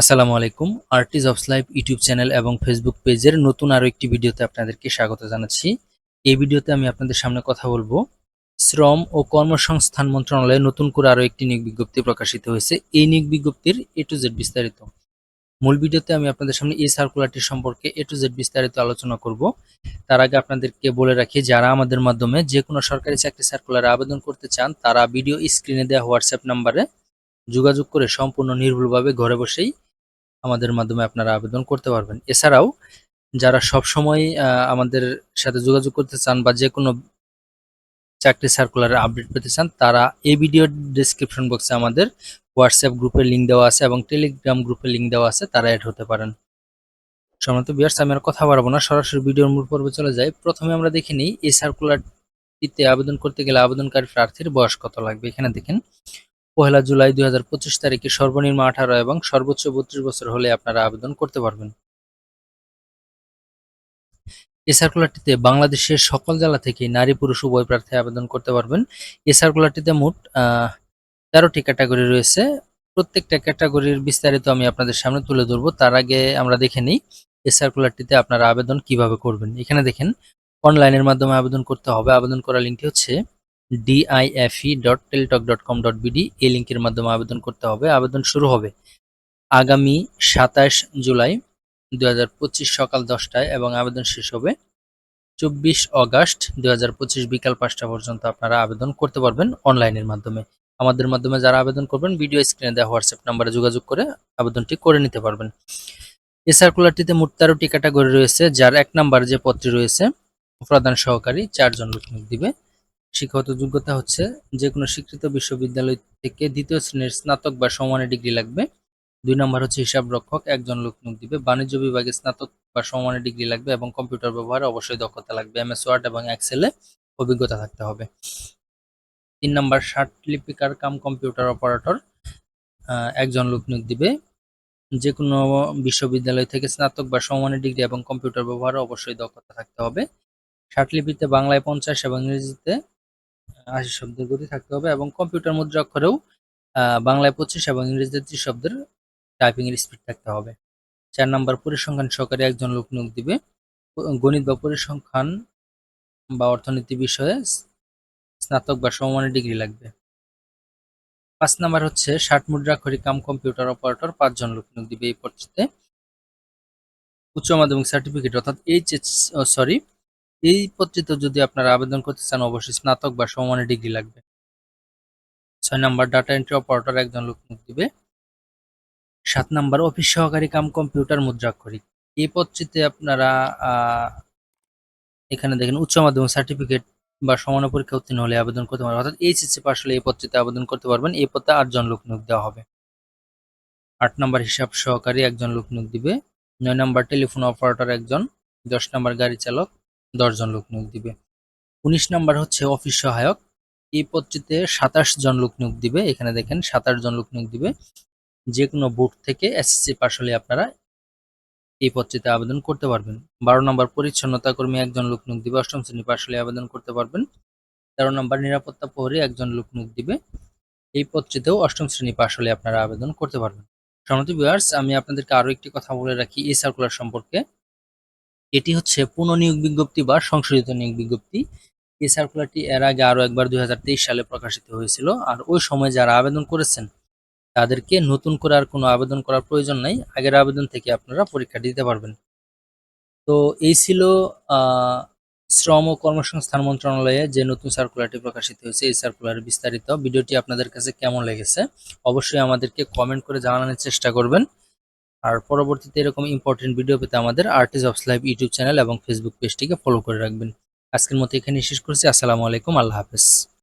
আসসালামু আলাইকুম। Artist of life YouTube channel এবং ফেসবুক পেজের নতুন আরও একটি ভিডিওতে আপনাদেরকে স্বাগত জানাচ্ছি। এই ভিডিওতে আমি আপনাদের সামনে কথা বলব। শ্রম ও কর্মসংস্থান মন্ত্রণালয়ে নতুন করে আরও একটি নিয়োগ বিজ্ঞপ্তি প্রকাশিত হয়েছে। এই নিয়োগ বিজ্ঞপ্তির এ টু জেড বিস্তারিত। মূল ভিডিওতে আমি আপনাদের সামনে এই সার্কুলারটি সম্পর্কে এ টু জেড বিস্তারিত আলোচনা করব। তার আগে আপনাদেরকে বলে রাখি, যারা আমাদের মাধ্যমে যে কোনো সরকারি চাকরি সার্কুলারে আবেদন করতে চান, তারা ভিডিও স্ক্রিনে দেওয়া হোয়াটসঅ্যাপ নাম্বারে যোগাযোগ করে সম্পূর্ণ নির্ভুলভাবে ঘরে বসেই আমাদের মাধ্যমে আপনারা আবেদন করতে পারবেন। এছাড়াও যারা সবসময় আহ, আমাদের সাথে যোগাযোগ করতে চান বা যে কোনো চাকরি সার্কুলারে আপডেট পেতে চান তারা এই ভিডিওর ডিসক্রিপশন বক্সে আমাদের হোয়াটসঅ্যাপ গ্রুপের লিঙ্ক দেওয়া আছে এবং টেলিগ্রাম গ্রুপের লিঙ্ক দেওয়া আছে তারা অ্যাড হতে পারেন। সম্মানিত বিয়ার্স আমি আর কথা বাড়াবো না সরাসরি ভিডিওর মূল পর্বে চলে যাই। প্রথমে আমরা দেখে নিই এই সার্কুলারটিতে আবেদন করতে গেলে আবেদনকারী প্রার্থীর বয়স কত লাগবে? এখানে দেখেন পহেলা জুলাই দুই হাজার পঁচিশ তারিখে সর্বনিম্ন আঠারো এবং সর্বোচ্চ বত্রিশ বছর হলে আপনারা আবেদন করতে পারবেন। এই সার্কুলারটিতে বাংলাদেশের সকল জেলা থেকে নারী, পুরুষ, উভয় প্রার্থী আবেদন করতে পারবেন। এই সার্কুলারটিতে মোট তেরোটি ক্যাটাগরি রয়েছে। প্রত্যেকটা ক্যাটাগরির বিস্তারিত আমি আপনাদের সামনে তুলে ধরবো। তার আগে আমরা দেখে নিই এই সার্কুলারটিতে আপনারা আবেদন কীভাবে করবেন। এখানে দেখেন অনলাইনের মাধ্যমে আবেদন করতে হবে। আবেদন করার লিঙ্কটি হচ্ছে D I F E dot dot com dot এই লিঙ্কের মাধ্যমে আবেদন করতে হবে। আবেদন শুরু হবে আগামী সাতাশ জুলাই দু হাজার পঁচিশ সকাল দশটায় এবং আবেদন শেষ হবে চব্বিশ অগাস্ট দু হাজার পঁচিশ বিকাল পাঁচটা পর্যন্ত আপনারা আবেদন করতে পারবেন অনলাইনের মাধ্যমে। আমাদের মাধ্যমে যারা আবেদন করবেন, ভিডিও স্ক্রিনে দেওয়া হোয়াটসঅ্যাপ নাম্বারে যোগাযোগ করে আবেদনটি করে নিতে পারবেন। এই সার্কুলারটিতে মোট তেরোটি ক্যাটাগরি রয়েছে, যার এক নাম্বার যে পদটি রয়েছে, প্রধান সহকারী চারজন লোক দিবে। শিক্ষাগত যোগ্যতা হচ্ছে যে কোনো স্বীকৃত বিশ্ববিদ্যালয় থেকে দ্বিতীয় শ্রেণির স্নাতক বা সমানের ডিগ্রি লাগবে। দুই নম্বর হচ্ছে হিসাব রক্ষক, একজন লোক নিয়োগ দিবে। বাণিজ্য বিভাগে স্নাতক বা সমানের ডিগ্রি লাগবে এবং কম্পিউটার ব্যবহারে অবশ্যই দক্ষতা লাগবে। এমএস ওয়ার্ড এবং এক্সেলে অভিজ্ঞতা থাকতে হবে। তিন নম্বর ষাট লিপিকার কাম কম্পিউটার অপারেটর একজন লোক নিয়োগ দিবে। যে কোনো বিশ্ববিদ্যালয় থেকে স্নাতক বা সমমানের ডিগ্রি এবং কম্পিউটার ব্যবহারে অবশ্যই দক্ষতা থাকতে হবে। ষাটলিপিতে বাংলায় পঞ্চাশ এবং ইংরেজিতে আশি শব্দের গতি থাকতে হবে এবং কম্পিউটার মুদ্রা অক্ষরেও বাংলায় পঁচিশ এবং ইংরেজিতে ত্রিশ শব্দের টাইপিং এর স্পিড থাকতে হবে। চার নম্বর, পরিসংখ্যান সহকারে একজন লোক নিয়োগ দিবে। গণিত বা পরিসংখ্যান বা অর্থনীতি বিষয়ে স্নাতক বা সমমানের ডিগ্রি লাগবে। পাঁচ নাম্বার হচ্ছে, ষাট মুদ্রাক্ষরিক কাম কম্পিউটার অপারেটর পাঁচজন লোক নিয়োগ দিবে এই পদটিতে উচ্চ মাধ্যমিক সার্টিফিকেট অর্থাৎ এইচএস সরি এই পদটিতে যদি আপনারা আবেদন করতে চান, অবশ্যই স্নাতক বা সমমানের ডিগ্রি লাগবে। ছয় নাম্বার, ডাটা এন্ট্রি অপারেটর একজন লোক নিয়োগ দিবে। সাত নাম্বার, অফিস সহকারী কাম কম্পিউটার মুদ্রাক্ষরিক। এই পদটিতে আপনারা এখানে দেখেন উচ্চ মাধ্যমিক সার্টিফিকেট বা সমান পরীক্ষা উত্তীর্ণ হলে আবেদন করতে পারবেন। অর্থাৎ এইচএসসি পাস হলে এই পদটিতে আবেদন করতে পারবেন। এই পদে আটজন লোক নিয়োগ দেওয়া হবে। আট নম্বর, হিসাব সহকারী একজন লোক নিয়োগ দিবে। নয় নম্বর, টেলিফোন অপারেটর একজন। দশ নম্বর, গাড়ি চালক। দশজন লোক নিয়োগ দিবে। উনিশ নম্বর হচ্ছে অফিস সহায়ক। এই পদটিতে সাতাশ জন লোক নিয়োগ দিবে। এখানে দেখেন সাতাশ জন লোক নিয়োগ দিবে। যে কোনো বোর্ড থেকে এসএসসি পাস হলে আপনারা এই পদটিতে আবেদন করতে পারবেন। বারো নম্বর পরিচ্ছন্নতা কর্মী একজন লোক নিয়োগ দিবে। অষ্টম শ্রেণি পাশ হলে আবেদন করতে পারবেন। তেরো নম্বর নিরাপত্তা প্রহরী একজন লোক নিয়োগ দিবে। এই পদটিতেও অষ্টম শ্রেণি পাশ হলে আপনারা আবেদন করতে পারবেন। সম্মতি ভিউয়ার্স, আমি আপনাদেরকে আরও একটি কথা বলে রাখি এই সার্কুলার সম্পর্কে। এটি হচ্ছে পুনঃনিয়োগ বিজ্ঞপ্তি বা সংশোধিত নিয়োগ বিজ্ঞপ্তি। এই সার্কুলারটি এর আগে আরও একবার দুই হাজার তেইশ সালে প্রকাশিত হয়েছিল আর ওই সময় যারা আবেদন করেছেন, তাদেরকে নতুন করে আর কোনো আবেদন করার প্রয়োজন নাই। আগের আবেদন থেকে আপনারা পরীক্ষা দিতে পারবেন। তো এই ছিল শ্রম ও কর্মসংস্থান মন্ত্রণালয়ে যে নতুন সার্কুলারটি প্রকাশিত হয়েছে, এই সার্কুলার বিস্তারিত। ভিডিওটি আপনাদের কাছে কেমন লেগেছে? অবশ্যই আমাদেরকে কমেন্ট করে জানানোর চেষ্টা করবেন। আর পরবর্তীতে এরকম ইম্পর্টেন্ট ভিডিও পেতে আমাদের artist of live YouTube channel এবং ফেসবুক পেজটিকে ফলো করে রাখবেন। আজকের মতো এখানে শেষ করছি। আসসালামু আলাইকুম। আল্লাহ হাফেজ।